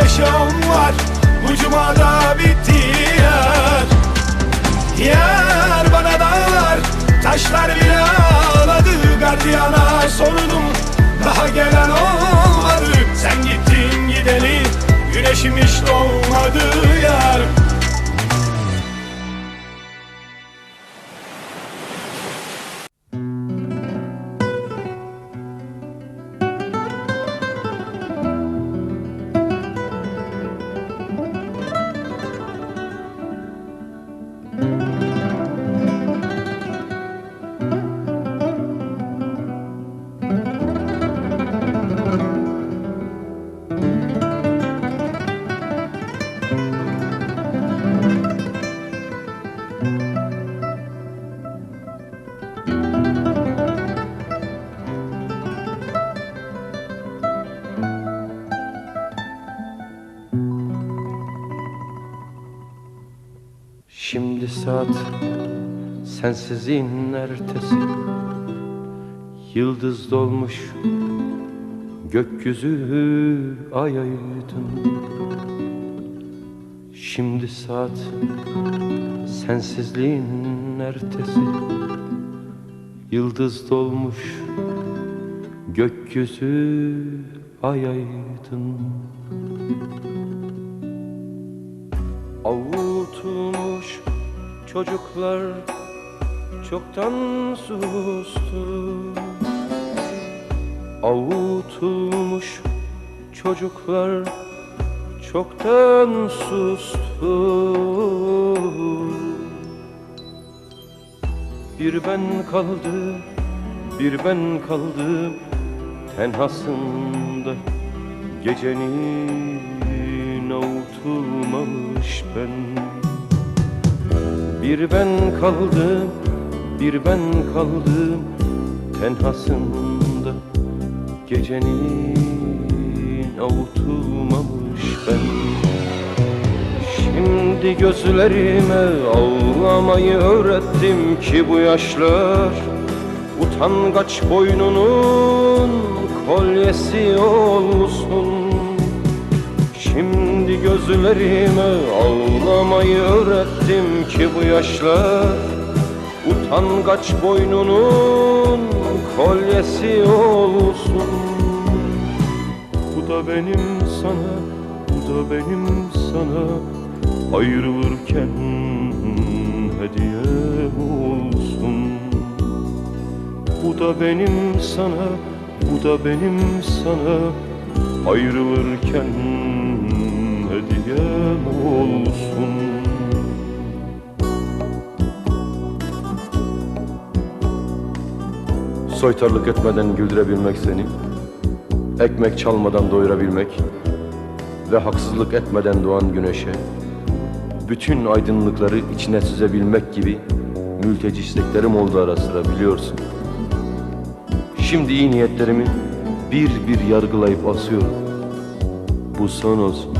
on var. Bu cumada bitti yar Yar bana dağlar Taşlar bile ağladı. Gardiyana sordum. Daha gelen olmadı. Sen gittin gideli. Güneşim hiç doğmadı yar Şimdi saat sensizliğin ertesi. Yıldız dolmuş gökyüzü ay aydın Şimdi saat sensizliğin ertesi. Yıldız dolmuş gökyüzü ay aydın Avutulmuş çocuklar çoktan sustu. Avutulmuş çocuklar çoktan sustu. Bir ben kaldı, bir ben kaldım tenhasında. Gecenin avutulmamış ben Bir ben kaldım, bir ben kaldım tenhasında. Gecenin avutulmamış ben. Şimdi gözlerime ağlamayı öğrettim ki bu yaşlar Utangaç boynunun kolyesi olsun gözlerime ağlamayı öğrettim ki bu yaşlar. Utangaç boynunun kolyesi olsun. Bu da benim sana, bu da benim sana. Ayrılırken hediyem olsun. Bu da benim sana, bu da benim sana. Ayrılırken hediyem olsun. Soytarlık etmeden güldürebilmek seni Ekmek çalmadan doyurabilmek Ve haksızlık etmeden doğan güneşe Bütün aydınlıkları içine süzebilmek gibi Mülteci isteklerim oldu ara sıra biliyorsun. Şimdi iyi niyetlerimi bir bir yargılayıp asıyorum. Bu son olsun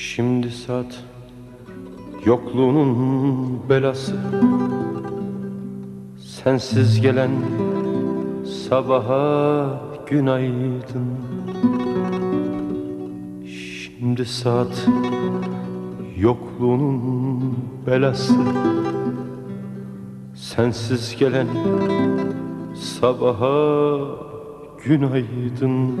Şimdi saat yokluğunun belası. Sensiz gelen sabaha günaydın. Şimdi saat yokluğunun belası. Sensiz gelen sabaha günaydın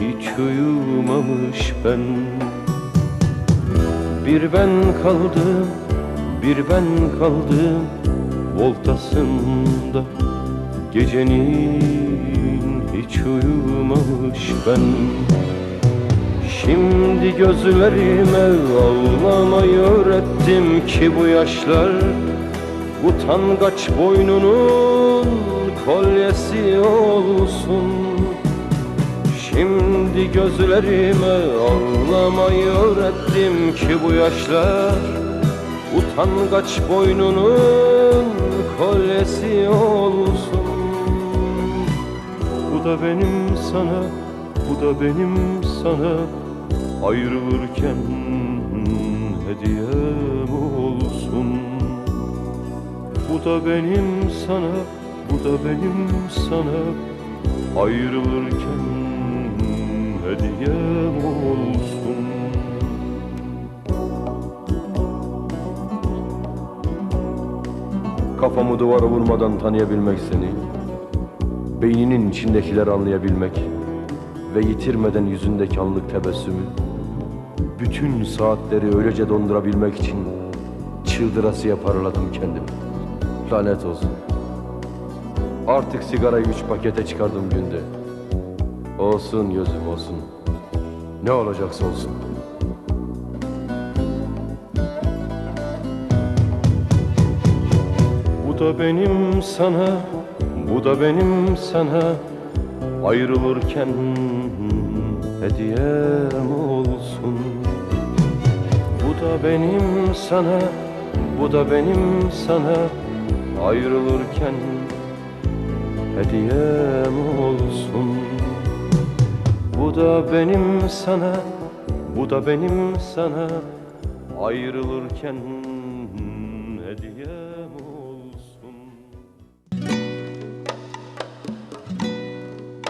hiç uyumamış ben. Bir ben kaldım, bir ben kaldım Voltasında gecenin hiç uyumamış ben. Şimdi gözlerime ağlamayı öğrettim ki bu yaşlar Utangaç boynunun kolyesi olsun Şimdi gözlerime ağlamayı öğrettim ki bu yaşlar Utangaç boynunun kolyesi olsun. Bu da benim sana, bu da benim sana Ayrılırken hediyem olsun. Bu da benim sana, bu da benim sana Ayrılırken hediyem olsun Kafamı duvara vurmadan tanıyabilmek seni Beyninin içindekileri anlayabilmek Ve yitirmeden yüzündeki anlık tebessümü Bütün saatleri öylece dondurabilmek için Çıldırasıya paraladım kendimi. Lanet olsun. Artık sigarayı üç pakete çıkardım günde Olsun gözüm olsun. Ne olacaksa olsun. Bu da benim sana, bu da benim sana. Ayrılırken hediyem olsun. Bu da benim sana, bu da benim sana. Ayrılırken hediyem olsun Bu da benim sana, bu da benim sana. Ayrılırken hediyem